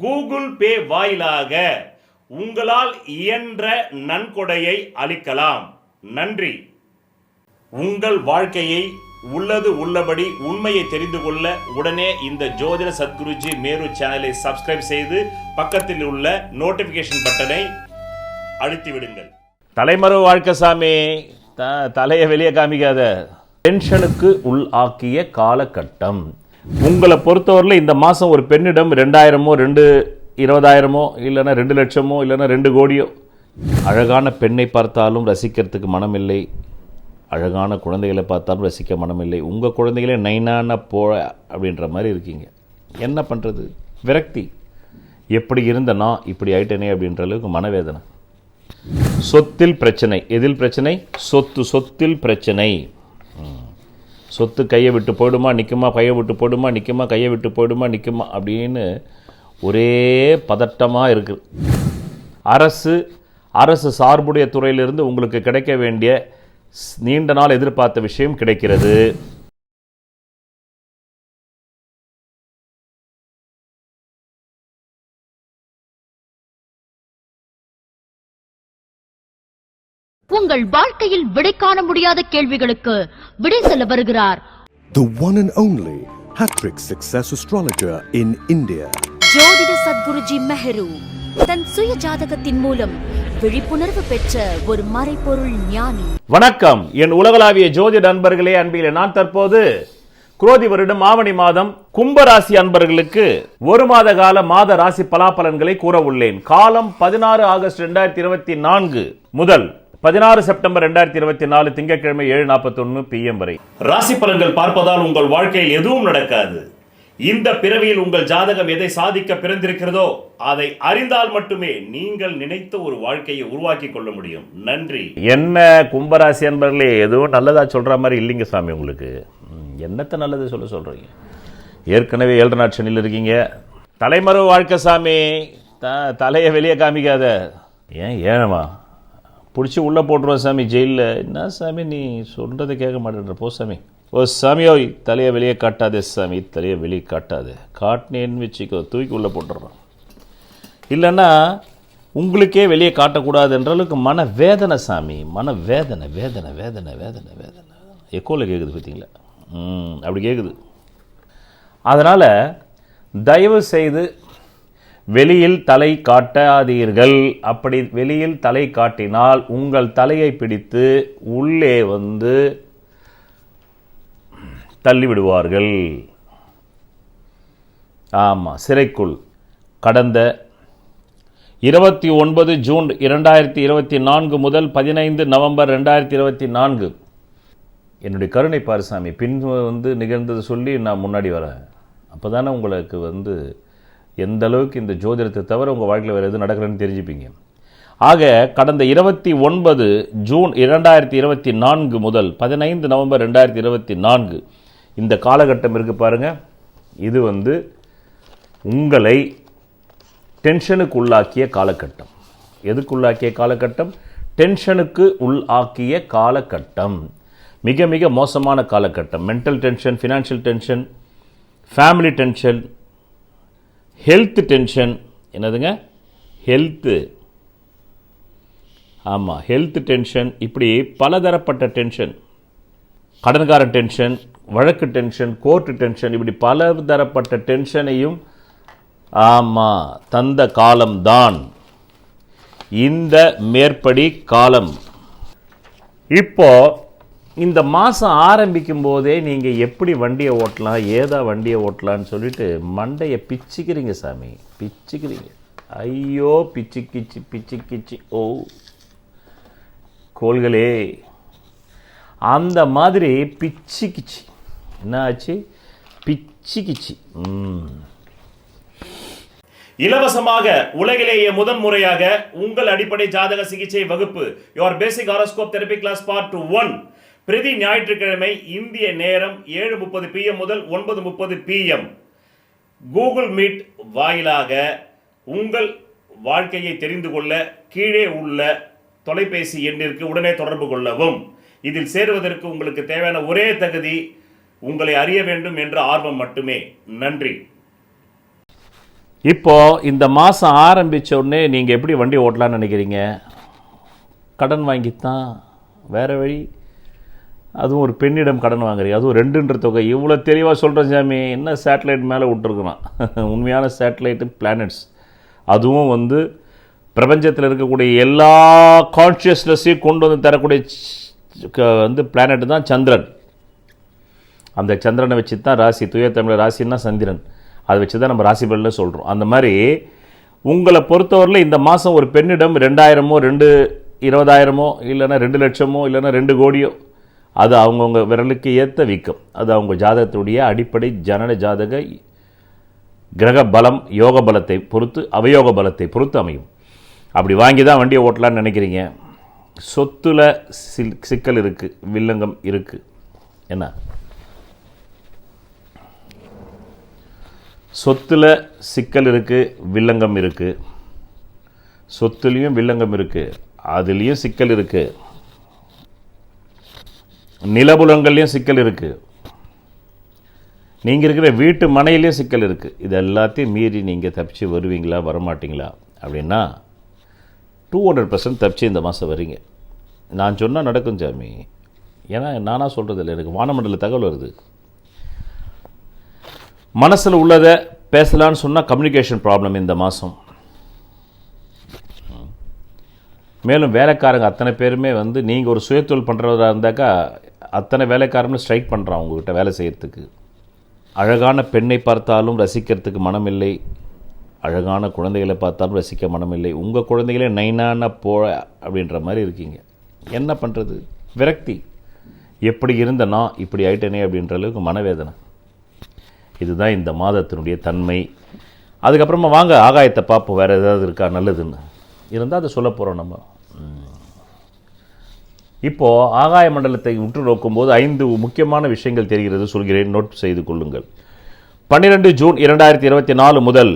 Google Pay வாயிலாக உங்களால் இயன்ற நன்கொடையை அளிக்கலாம். நன்றி. உங்கள் வாழ்க்கையை உள்ளது உள்ளபடி உண்மையை தெரிந்து கொள்ள உடனே இந்த ஜோதிட சத்குருஜி மேரு சேனலை சப்ஸ்கிரைப் செய்து பக்கத்தில் உள்ள நோட்டிபிகேஷன் பட்டனை அழுத்தி விடுங்கள் தலைமறை வாழ்க்கை சாமி த தலையை வெளியே காமிக்காத. டென்ஷனுக்கு உள் ஆக்கிய காலகட்டம். உங்களை பொறுத்தவரையில் இந்த மாதம் ஒரு பெண்ணிடம் ரெண்டாயிரமோ ரெண்டு இருபதாயிரமோ இல்லைன்னா ரெண்டு லட்சமோ இல்லைன்னா ரெண்டு கோடியோ. அழகான பெண்ணை பார்த்தாலும் ரசிக்கிறதுக்கு மனமில்லை. அழகான குழந்தைகளை பார்த்தாலும் ரசிக்க மனமில்லை. உங்கள் குழந்தைகளே நைனான போ அப்படின்ற மாதிரி இருக்கீங்க. என்ன பண்ணுறது விரக்தி. எப்படி இருந்தனா இப்படி ஆயிட்டேனே அப்படின்ற அளவுக்கு மனவேதனை. சொத்தில் பிரச்சனை. எதில் பிரச்சனை? சொத்து சொத்தில் பிரச்சனை. சொத்து கையை விட்டு போயிடுமா நிற்குமா கையை விட்டு போயிடுமா நிற்குமா கையை விட்டு போயிடுமா நிற்குமா அப்படின்னு ஒரே பதட்டமாக இருக்குது அரசு அரசு சார்புடைய துறையிலிருந்து உங்களுக்கு கிடைக்க வேண்டிய ஸ்- நீண்ட நாள் எதிர்பார்த்த விஷயம் கிடைக்கிறது. உங்கள் வாழ்க்கையில் விடை காண முடியாத கேள்விகளுக்கு விடை சொல்ல வருகிறார். The one and only Hattrick Success Astrologer in India. ஜோதிட சத்குருஜி மெஹரு தன் சுய ஜாதகத்தின் மூலம் விழிப்புணர்வு பெற்ற ஒரு மறைபொருள் ஞானி. வணக்கம். என் உலகளாவிய ஜோதி நண்பர்களே அன்பிலே நான் தற்போது குரோதி வருடம் ஆவணி மாதம் கும்பராசி அன்பர்களுக்கு ஒரு மாத கால மாத ராசி பலாபலன்களை கூற உள்ளேன். காலம் பதினாறு ஆகஸ்ட் ரெண்டாயிரத்தி இருபத்தி நான்கு முதல் பதினாறு செப்டம்பர் ரெண்டாயிரத்தி இருபத்தி நாலு திங்கட்கிழமை ஏழு நாற்பத்தொன்னு பிஎம் வரை. ராசி பலன்கள் பார்ப்பதால் உங்கள் வாழ்க்கையில் எதுவும் நடக்காது. இந்த பிறவியில் உங்கள் ஜாதகம் எதை சாதிக்க பிறந்திருக்கிறதோ அதை அறிந்தால் மட்டுமே நீங்கள் நினைத்த ஒரு வாழ்க்கையை உருவாக்கி கொள்ள முடியும். நன்றி. என்ன கும்பராசி அன்பர்களே எதுவும் நல்லதா சொல்ற மாதிரி இல்லைங்க சாமி உங்களுக்கு. என்னத்தை நல்லது சொல்ல சொல்றீங்க? ஏற்கனவே ஏழரை நாட் சனியில் இருக்கீங்க. தலைமறை வாழ்க்கை சாமி த தலையை வெளியே காமிக்காத. ஏன் ஏழமா பிடிச்சி உள்ளே போட்டுருவோம் சாமி ஜெயிலில். என்ன சாமி நீ சொல்கிறத கேட்க மாட்டேன்ற. போ சாமி. ஓ சாமியோ தலையை வெளியே காட்டாதே சாமி தலையை வெளியே காட்டாதே. காட்டினேன்னு வச்சுக்கோ தூக்கி உள்ளே போட்டுடுறோம் இல்லைன்னா உங்களுக்கே வெளியே காட்டக்கூடாதுன்ற அளவுக்கு மன வேதனை சாமி மன வேதனை வேதனை வேதனை வேதனை. வேதனை எக்கோவில் கேட்குது பார்த்தீங்களா ம் அப்படி கேட்குது அதனால் தயவு செய்து வெளியில் தலை காட்டாதீர்கள். அப்படி வெளியில் தலை காட்டினால் உங்கள் தலையை பிடித்து உள்ளே வந்து தள்ளிவிடுவார்கள். ஆமாம் சிறைக்குள். கடந்த இருபத்தி ஒன்பது ஜூன் இரண்டாயிரத்தி இருபத்தி நான்கு முதல் பதினைந்து நவம்பர் ரெண்டாயிரத்தி இருபத்தி நான்கு. என்னுடைய கருணை பாருசாமி பின் வந்து நிகழ்ந்தது சொல்லி நான் முன்னாடி வரேன். அப்போ தானே உங்களுக்கு வந்து எந்த அளவுக்கு இந்த ஜோதிடத்தை தவிர உங்கள் வாழ்க்கையில் வேறு எது நடக்கிறேன்னு தெரிஞ்சுப்பீங்க. ஆக கடந்த இருபத்தி ஒன்பது ஜூன் இரண்டாயிரத்தி இருபத்தி நான்கு முதல் பதினைந்து நவம்பர் ரெண்டாயிரத்தி இருபத்தி நான்கு இந்த காலகட்டம் இருக்குது பாருங்கள் இது வந்து உங்களை டென்ஷனுக்கு உள்ளாக்கிய காலகட்டம். எதுக்குள்ளாக்கிய காலகட்டம்? டென்ஷனுக்கு உள்ளாக்கிய காலகட்டம். மிக மிக மோசமான காலகட்டம். Mental tension financial tension family tension health tension என்னதுங்க? ஹெல்த்து ஆமாம் ஹெல்த் டென்ஷன் இப்படி பலதரப்பட்ட டென்ஷன் கடன்காரன் டென்ஷன் வழக்கு டென்ஷன் கோர்ட்டு டென்ஷன் இப்படி பல தரப்பட்ட டென்ஷனையும் ஆமாம் தந்த காலம்தான். இந்த மேற்படி காலம். இப்போ இந்த மாதம் ஆரம்பிக்கும் போதே நீங்கள் எப்படி வண்டியை ஓட்டலாம் ஏதா வண்டியை ஓட்டலாம்னு சொல்லிட்டு மண்டையை பிச்சுக்கிறீங்க சாமி. பிச்சுக்கிறீங்க. ஐயோ பிச்சு கிச்சு பிச்சு கிச்சு. ஓ. கோள்களே. அந்த மாதிரி பிச்சுக்கிச்சு என்ன ஆச்சு? பிச்சுக்கிச்சு கிச்சு. இலவசமாக உலகிலேயே முதன் முறையாக உங்கள் அடிப்படை ஜாதக சிகிச்சை வகுப்பு your basic horoscope therapy class part one பிரதி ஞாயிற்றுக்கிழமை இந்திய நேரம் ஏழு முப்பது பிஎம் முதல் ஒன்பது முப்பது பிஎம் கூகுள் மீட் வாயிலாக உங்கள் வாழ்க்கையை தெரிந்து கொள்ள கீழே உள்ள தொலைபேசி எண்ணிற்கு உடனே தொடர்பு கொள்ளவும். இதில் சேருவதற்கு உங்களுக்கு தேவையான ஒரே தகுதி உங்களை அறிய வேண்டும் என்ற ஆர்வம் மட்டுமே. நன்றி. இப்போ இந்த மாதம் ஆரம்பிச்ச உடனே நீங்கள் எப்படி வண்டி ஓட்டலாம்னு நினைக்கிறீங்க? கடன் வாங்கித்தான்? வேறு வழி? அதுவும் ஒரு பெண்ணிடம் கடன் வாங்குறீங்க. அதுவும் ரெண்டுன்ற தொகை. இவ்வளோ தெளிவாக சொல்கிறேன் சாமி. என்ன சேட்டலைட் மேலே விட்டுருக்குறான் உண்மையான சேட்டலைட்டு பிளானட்ஸ் அதுவும் வந்து பிரபஞ்சத்தில் இருக்கக்கூடிய எல்லா கான்ஷியஸ்னஸையும் கொண்டு வந்து தரக்கூடிய வந்து பிளானட் தான் சந்திரன். அந்த சந்திரனை வச்சு தான் ராசி தூய தமிழ் ராசின்னா சந்திரன். அதை வச்சு தான் நம்ம ராசி பலனில் சொல்கிறோம் அந்த மாதிரி உங்களை பொறுத்தவரையில் இந்த மாதம் ஒரு பெண்ணிடம் ரெண்டாயிரமோ ரெண்டு இருபதாயிரமோ இல்லைன்னா ரெண்டு லட்சமோ இல்லைன்னா ரெண்டு கோடியோ அது அவங்கவுங்க விரலுக்கு ஏற்ற வீக்கம். அது அவங்க ஜாதகத்துடைய அடிப்படை ஜனன ஜாதக கிரக பலம் யோக பலத்தை பொறுத்து அவயோக பலத்தை பொறுத்து அமையும். அப்படி வாங்கி தான் வண்டியை ஓட்டலாம்னு நினைக்கிறீங்க. சொத்தில் சில் சிக்கல் இருக்குது வில்லங்கம் இருக்குது என்ன? சொத்துல சிக்கல் இருக்குது வில்லங்கம் இருக்குது சொத்துலேயும் வில்லங்கம் இருக்குது அதுலேயும் சிக்கல் இருக்குது நிலபுலங்கள்லேயும் சிக்கல் இருக்குது நீங்கள் இருக்கிற வீட்டு மனையிலையும் சிக்கல் இருக்குது இது எல்லாத்தையும் மீறி நீங்கள் தப்பிச்சு வருவீங்களா வரமாட்டிங்களா? அப்படின்னா டூ ஹண்ட்ரட் பர்சன்ட் தப்பிச்சு இந்த மாதம் வரீங்க. நான் சொன்னால் நடக்கும் சாமி. ஏன்னா நானாக சொல்கிறது இல்லை எனக்கு வானமண்டல தகவல் வருது. மனசில் உள்ளதை பேசலான்னு சொன்னால் கம்யூனிகேஷன் ப்ராப்ளம் இந்த மாதம் மேலும் வேலைக்காரங்க அத்தனை பேருமே வந்து நீங்கள் ஒரு சுயத்தொழில் பண்ணுறதா இருந்தாக்கா அத்தனை வேலைக்காரங்களும் ஸ்ட்ரைக் பண்ணுறான் உங்ககிட்ட வேலை செய்கிறதுக்கு அழகான பெண்ணை பார்த்தாலும் ரசிக்கிறதுக்கு மனமில்லை. அழகான குழந்தைகளை பார்த்தாலும் ரசிக்க மனமில்லை. உங்கள் குழந்தைகளே நைனான போ அப்படின்ற மாதிரி இருக்கீங்க. என்ன பண்ணுறது விரக்தி. எப்படி இருந்தனா இப்படி ஆயிட்டேனே அப்படின்ற அளவுக்கு மனவேதனை. இதுதான் இந்த மாதத்தினுடைய தன்மை. அதுக்கப்புறமா வாங்க ஆகாயத்தை பார்ப்போம். வேறு ஏதாவது இருக்கா? நல்லதுன்னு. இருந்தால் அதை சொல்ல போகிறோம் நம்ம. இப்போது ஆகாய மண்டலத்தை உற்று நோக்கும்போது ஐந்து முக்கியமான விஷயங்கள் தெரிகிறது சொல்கிறேன். நோட் செய்து கொள்ளுங்கள். பன்னிரெண்டு ஜூன் இரண்டாயிரத்தி இருபத்தி நாலு முதல்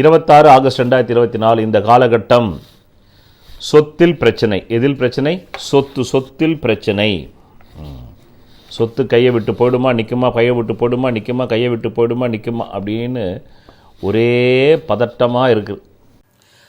இருபத்தாறு ஆகஸ்ட் ரெண்டாயிரத்தி இருபத்தி நாலு இந்த காலகட்டம் சொத்தில் பிரச்சனை. எதில் பிரச்சனை? சொத்து சொத்தில் பிரச்சனை. சொத்து கையை விட்டு போயிடுமா நிற்குமா கையை விட்டு போயிடுமா நிற்குமா கையை விட்டு போயிடுமா நிற்குமா அப்படின்னு ஒரே பதட்டமாக இருக்குது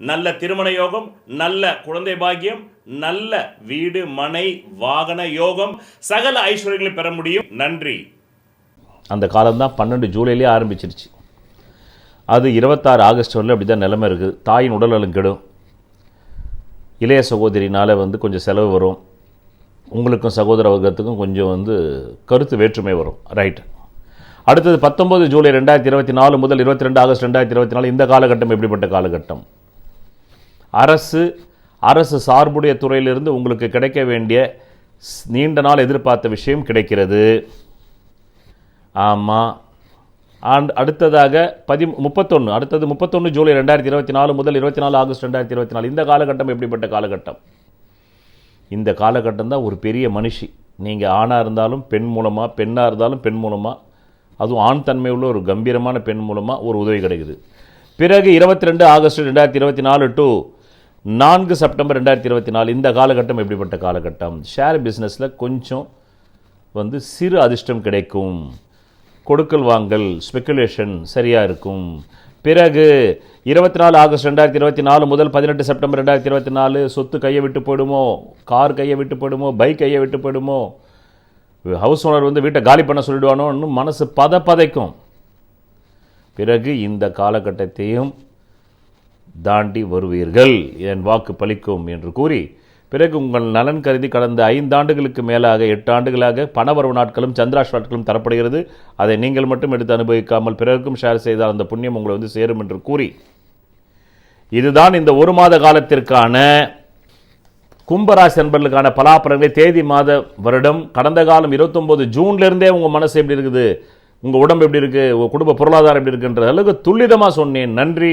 நல்ல திருமண யோகம் நல்ல குழந்தை பாக்கியம் நல்ல வீடு மனை வாகன யோகம். சகல ஐஸ்வர்யங்களை பெற முடியும். நன்றி. அந்த காலம்தான் பன்னெண்டு ஜூலைலேயே ஆரம்பிச்சிருச்சு. அது இருபத்தாறு ஆகஸ்ட் வரல அப்படி தான் நிலைமை இருக்குது தாயின் உடல்நலம் கெடும். இளைய சகோதரினால் வந்து கொஞ்சம் செலவு வரும். உங்களுக்கும் சகோதர வர்க்கத்துக்கும் கொஞ்சம் வந்து கருத்து வேற்றுமை வரும். ரைட் அடுத்தது பத்தொன்பது ஜூலை ரெண்டாயிரத்தி இருபத்தி நாலு முதல் இருபத்தி ரெண்டு ஆகஸ்ட் ரெண்டாயிரத்தி இருபத்தி நாலு இந்த காலகட்டம் எப்படிப்பட்ட காலகட்டம்? அரசு அரசு சார்புடைய துறையிலிருந்து உங்களுக்கு கிடைக்க வேண்டிய ஸ்- நீண்ட நாள் எதிர்பார்த்த விஷயம் கிடைக்கிறது. ஆமாம் அண்ட் அடுத்ததாக பதி முப்பத்தொன்று அடுத்தது முப்பத்தொன்று ஜூலை ரெண்டாயிரத்தி இருபத்தி நாலு முதல் இருபத்தி நாலு ஆகஸ்ட் ரெண்டாயிரத்தி இருபத்தி நாலு. இந்த காலகட்டம் எப்படிப்பட்ட காலகட்டம்? இந்த காலகட்டம் தான் ஒரு பெரிய மனுஷி. நீங்கள் ஆணாக இருந்தாலும் பெண் மூலமாக பெண்ணாக இருந்தாலும் பெண் மூலமாக அதுவும் ஆண் தன்மை உள்ள ஒரு கம்பீரமான பெண் மூலமாக ஒரு உதவி கிடைக்குது. பிறகு இருபத்தி ரெண்டு ஆகஸ்ட் ரெண்டாயிரத்தி இருபத்தி நாலு டு நான்கு செப்டம்பர் ரெண்டாயிரத்தி இருபத்தி நாலு இந்த காலகட்டம் எப்படிப்பட்ட காலகட்டம்? ஷேர் பிஸ்னஸில் கொஞ்சம் வந்து சிறு அதிர்ஷ்டம் கிடைக்கும். கொடுக்கல் வாங்கல் ஸ்பெக்குலேஷன் சரியாக இருக்கும். பிறகு இருபத்தி நாலு ஆகஸ்ட் ரெண்டாயிரத்தி இருபத்தி நாலு முதல் பதினெட்டு செப்டம்பர் ரெண்டாயிரத்தி இருபத்தி நாலு சொத்து கையை விட்டு போயிடுமோ? கார் கையை விட்டு போயிடுமோ? பைக் கையை விட்டு போயிடுமோ? ஹவுஸ் ஓனர் வந்து வீட்டை காலி பண்ண சொல்லிடுவானோன்னு மனசு பத பதைக்கும் பிறகு இந்த காலகட்டத்தையும் தாண்டி வருவீர்கள். என் வாக்கு பலிக்கும் என்று கூறி பிறகு உங்கள் நலன் கருதி கடந்த ஐந்தாண்டுகளுக்கு மேலாக எட்டு ஆண்டுகளாக பணவரவு நாட்களும் சந்திராஷ் நாட்களும் தரப்படுகிறது. அதை நீங்கள் மட்டும் எடுத்து அனுபவிக்காமல் பிறருக்கும் ஷேர் செய்தால் அந்த புண்ணியம் உங்களை வந்து சேரும் என்று கூறி இதுதான் இந்த ஒரு மாத காலத்திற்கான கும்பராசி நண்பர்களுக்கான பலாபலன்களை தேதி மாத வருடம். கடந்த காலம் 29 ஜூன்ல இருந்தே மனசு எப்படி இருக்குது? உங்கள் உடம்பு எப்படி இருக்குது உங்கள் குடும்ப பொருளாதாரம் எப்படி இருக்குன்ற அளவுக்கு துல்லிதமாக சொன்னேன். நன்றி.